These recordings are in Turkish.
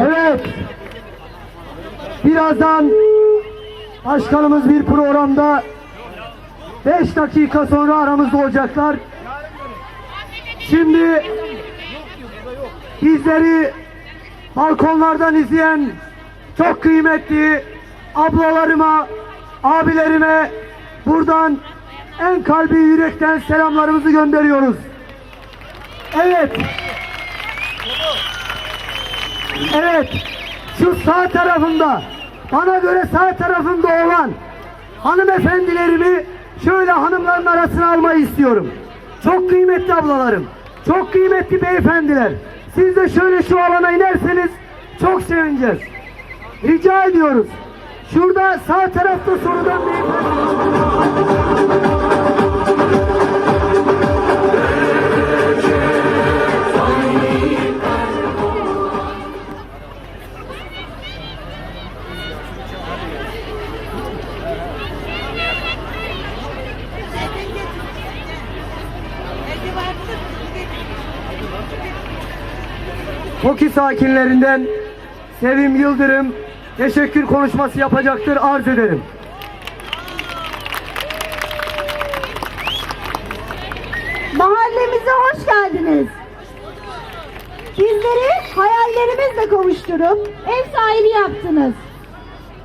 Evet. Birazdan başkanımız bir programda 5 dakika sonra aramızda olacaklar. Şimdi bizleri balkonlardan izleyen çok kıymetli ablalarıma, abilerime buradan en kalbi yürekten selamlarımızı gönderiyoruz. Evet. Evet. Şu sağ tarafında bana göre sağ tarafında olan hanımefendilerimi şöyle hanımların arasına almayı istiyorum. Çok kıymetli ablalarım. Çok kıymetli beyefendiler. Siz de şöyle şu alana inerseniz çok sevineceğiz. Rica ediyoruz. Şurada sağ tarafta sorudan beyefendi. TOKİ sakinlerinden Sevim Yıldırım teşekkür konuşması yapacaktır arz ederim. Mahallemize hoş geldiniz. Bizleri hayallerimizle kavuşturup ev sahibi yaptınız.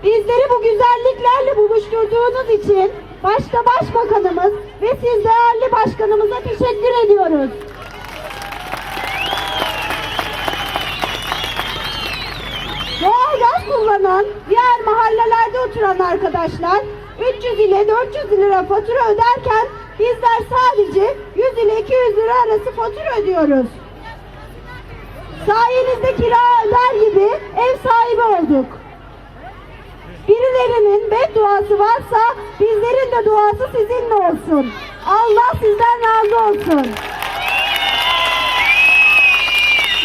Bizleri bu güzelliklerle buluşturduğunuz için başta başbakanımız ve siz değerli başkanımıza teşekkür ediyoruz. Kullanan diğer mahallelerde oturan arkadaşlar 300 ile 400 lira fatura öderken bizler sadece 100 ile 200 lira arası fatura ödüyoruz. Sayenizde kira öder gibi ev sahibi olduk. Birilerinin bedduası varsa bizlerin de duası sizinle olsun. Allah sizden razı olsun.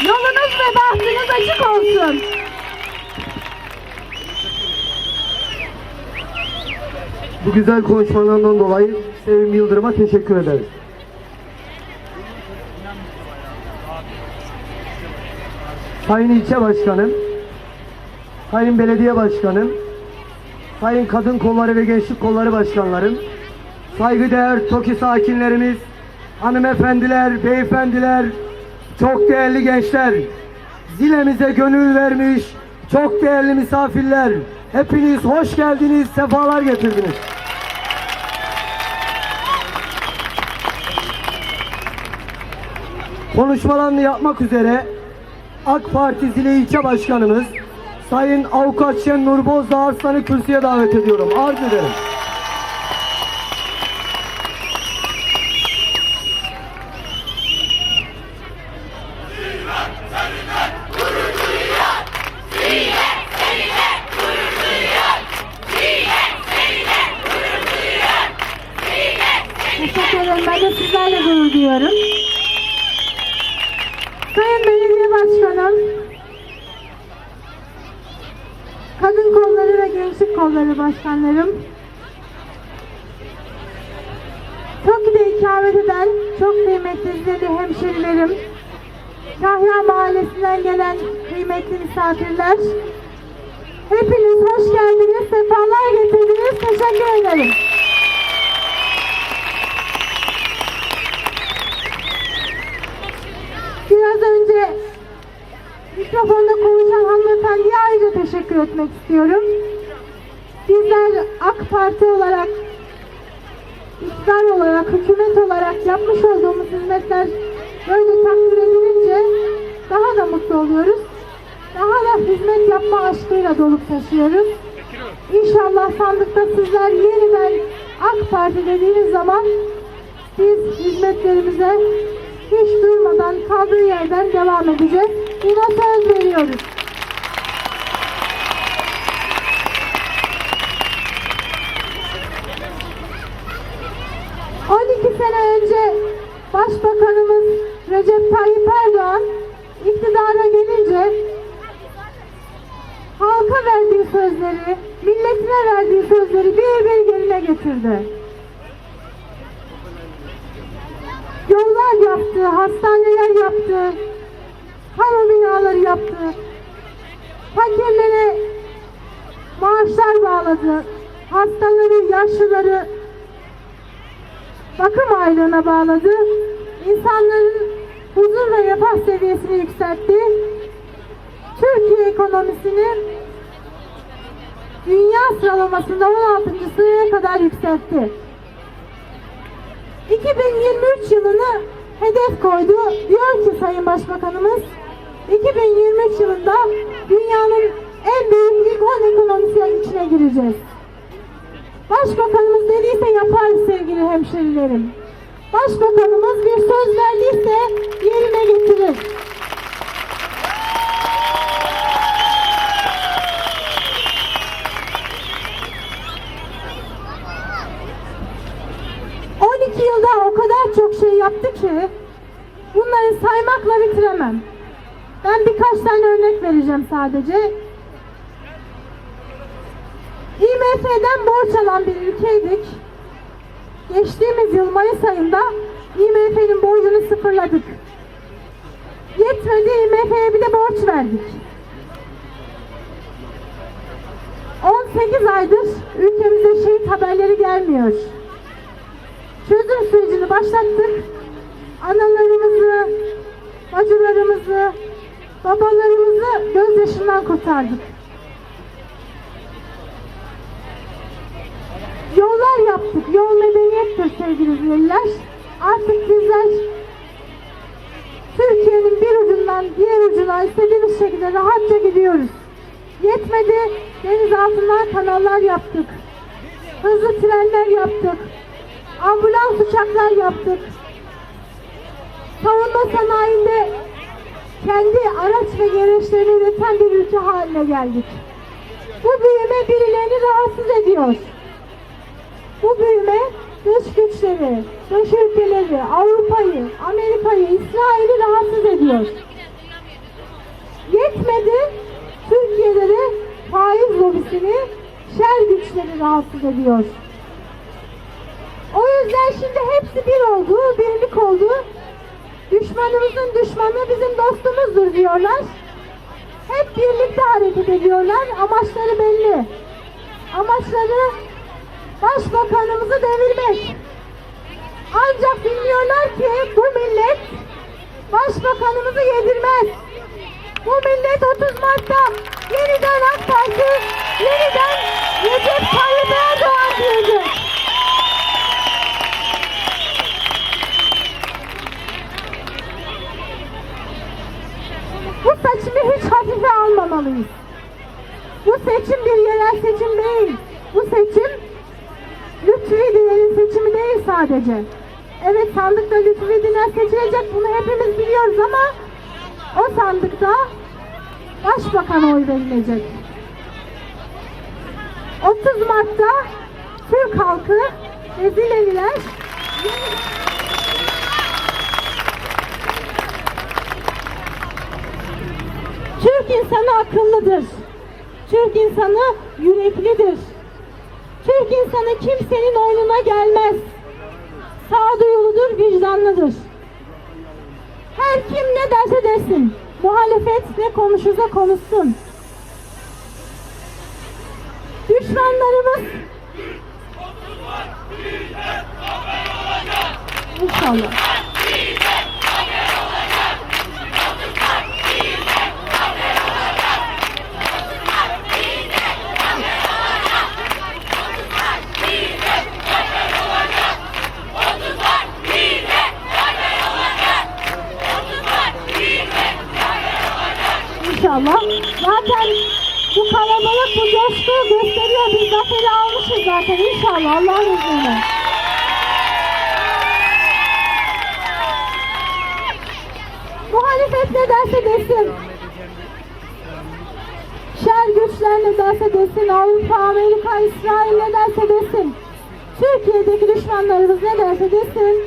Yolunuz ve bahtınız açık olsun. Bu güzel konuşmalarından dolayı Sevim Yıldırım'a teşekkür ederiz. Sayın İlçe Başkanım, Sayın Belediye Başkanım, Sayın Kadın Kolları ve Gençlik Kolları Başkanlarım, saygıdeğer TOKİ sakinlerimiz, hanımefendiler, beyefendiler, çok değerli gençler, zilemize gönül vermiş, çok değerli misafirler, hepiniz hoş geldiniz, sefalar getirdiniz. Konuşmalarını yapmak üzere AK Parti Zile İlçe Başkanımız Sayın Avukat Şen Nur Arslan'ı kürsüye davet ediyorum. Arz ederim. Teşekkür ederim. Ben de sizlerle gurur duyuyorum. Sayın Belediye Başkanım, Kadın Kolları ve Gençlik Kolları Başkanlarım, Toki'de ikamet eden çok kıymetli izledi hemşerilerim, Kahya Mahallesi'nden gelen kıymetli misafirler, hepiniz hoş geldiniz, sefalar getirdiniz, teşekkür ederim. Biraz önce mikrofonda konuşan hanımefendiye teşekkür etmek istiyorum. Bizler AK Parti olarak, iktidar olarak, hükümet olarak yapmış olduğumuz hizmetler böyle takdir edilince daha da mutlu oluyoruz. Daha da hizmet yapma aşkıyla dolup taşıyoruz. İnşallah sandıkta sizler yeniden AK Parti dediğiniz zaman biz hizmetlerimize hiç durmadan kaldığı yerden devam edeceğiz. Buna söz veriyoruz. Sene önce Başbakanımız Recep Tayyip Erdoğan iktidara gelince halka verdiği sözleri, milletine verdiği sözleri bir bir yerine getirdi. Yollar yaptı, hastaneler yaptı, kamu binaları yaptı. Fakirlere bağladı. Hastaları, yaşlıları bakım aylığına bağladı. İnsanların huzur ve refah seviyesini yükseltti. Türkiye ekonomisini dünya sıralamasında 16. sıraya kadar yükseltti. 2023 yılını hedef koydu. Diyor ki Sayın Başbakanımız 2023 yılında dünyanın en büyük ilk 10 ekonomisi içine gireceğiz. Başbakanımız dediyse yapar sevgili hemşerilerim. Başbakanımız bir söz verdiyse yerine getirir. ...12 yılda o kadar çok şey yaptı ki... ...bunları saymakla bitiremem. Ben birkaç tane örnek vereceğim sadece. IMF'den borç alan bir ülkeydik. Geçtiğimiz yıl Mayıs ayında IMF'nin borcunu sıfırladık. Yetmedi IMF'ye bir de borç verdik. 18 aydır ülkemize şehit haberleri gelmiyor. Çözüm sürecini başlattık. Analarımızı, bacılarımızı, babalarımızı gözyaşından kurtardık. Yollar yaptık. Yol medeniyettir sevgili izleyiciler. Artık bizler Türkiye'nin bir ucundan diğer ucuna istediğimiz şekilde rahatça gidiyoruz. Yetmedi, deniz altından kanallar yaptık. Hızlı trenler yaptık. Ambulans uçaklar yaptık. Savunma sanayinde kendi araç ve gereçlerini üreten bir ülke haline geldik. Bu büyüme birilerini rahatsız ediyor. Bu büyüme dış güçleri, dış ülkeleri, Avrupa'yı, Amerika'yı, İsrail'i rahatsız ediyor. Yetmedi, Türkiye'de de faiz lobisini, şer güçleri rahatsız ediyor. O yüzden şimdi hepsi bir oldu, birlik oldu. Düşmanımızın düşmanı bizim dostumuzdur diyorlar. Hep birlikte hareket ediyorlar. Amaçları belli. Amaçları başbakanımızı devirmek. Ancak bilmiyorlar ki bu millet başbakanımızı yedirmez. Bu millet 30 Mart'ta yeniden AK Parti, yeniden Recep Tayyip Erdoğan diyecek. Bu seçimi hiç hafife almamalıyız. Bu seçim bir yerel seçim değil. Bu seçim Lütfi Diner'in seçimi değil sadece. Evet sandıkta Lütfi Diner seçilecek bunu hepimiz biliyoruz ama o sandıkta başbakana oy verilecek. 30 Mart'ta Türk halkı ve Zileliler Türk insanı akıllıdır. Türk insanı yüreklidir. Türk insanı kimsenin oyununa gelmez. Sağduyuludur, vicdanlıdır. Her kim ne derse desin. Muhalefet ne konuşursa konuşsun. Düşmanlarımız İnşallah. Zaten bu kalabalık, bu coşku gösteriyor. Biz zaferi almışız zaten inşallah Allah'ın izniyle. Muhalefet ne derse desin. Şer güçler ne derse desin. Avrupa, Amerika, İsrail ne derse desin. Türkiye'deki düşmanlarımız ne derse desin.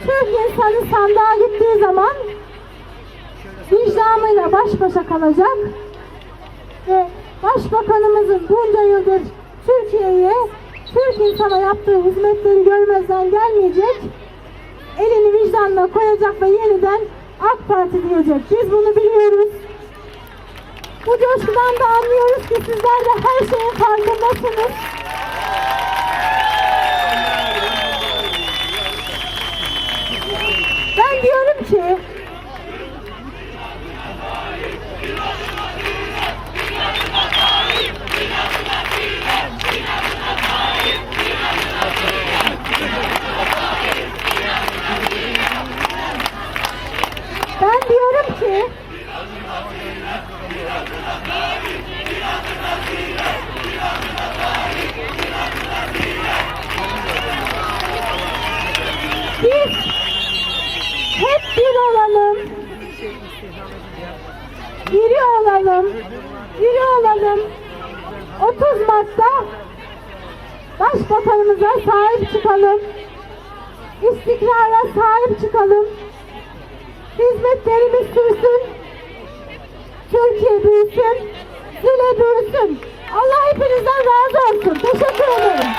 Türk insanı sandığa gittiği zaman vicdanıyla baş başa kalacak ve Başbakanımızın bunca yıldır Türkiye'ye Türk insana yaptığı hizmetleri görmezden gelmeyecek elini vicdanına koyacak ve yeniden AK Parti diyecek. Biz bunu biliyoruz. Bu coşkudan da anlıyoruz ki sizler de her şeyin farkındasınız. Ben diyorum ki ben biz hep bir olalım. Biri olalım. Biri olalım. 30 Mart'ta Başbakanımıza sahip çıkalım. İstikrara sahip çıkalım. Hizmetlerimiz sürsün. Türkiye büyüsün. Zile büyüsün. Allah hepinizden razı olsun. Teşekkür ederim.